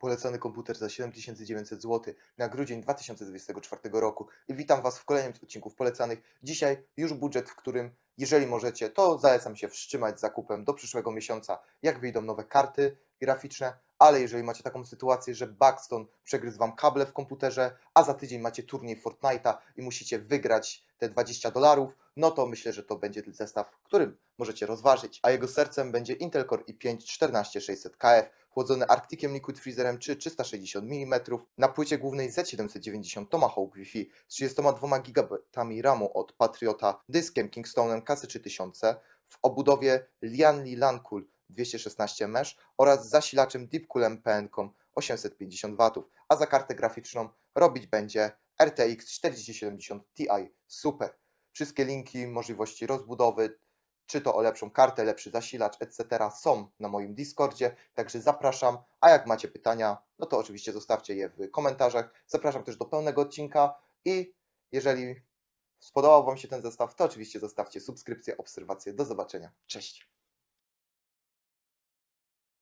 Polecany komputer za 7900 zł na grudzień 2024 roku. I witam Was w kolejnym z odcinków polecanych. Dzisiaj już budżet, w którym, jeżeli możecie, to zalecam się wstrzymać zakupem do przyszłego miesiąca, jak wyjdą nowe karty graficzne. Ale jeżeli macie taką sytuację, że Buxton przegryzł Wam kable w komputerze, a za tydzień macie turniej Fortnite'a i musicie wygrać te 20 dolarów, no to myślę, że to będzie zestaw, którym możecie rozważyć. A jego sercem będzie Intel Core i5 14600KF, chłodzony Arcticiem Liquid Freezerem czy 360 mm, na płycie głównej Z790 Tomahawk Wi-Fi z 32 GB RAMu od Patriota, dyskiem Kingstone'em KC3000 w obudowie Lianli Lancool 216 mesh oraz zasilaczem Deepcoolem PNCOM 850 W, a za kartę graficzną robić będzie RTX 4070 Ti. Super! Wszystkie linki, możliwości rozbudowy, czy to o lepszą kartę, lepszy zasilacz, etc. są na moim Discordzie, także zapraszam, a jak macie pytania, no to oczywiście zostawcie je w komentarzach. Zapraszam też do pełnego odcinka i jeżeli spodobał Wam się ten zestaw, to oczywiście zostawcie subskrypcję, obserwację. Do zobaczenia. Cześć!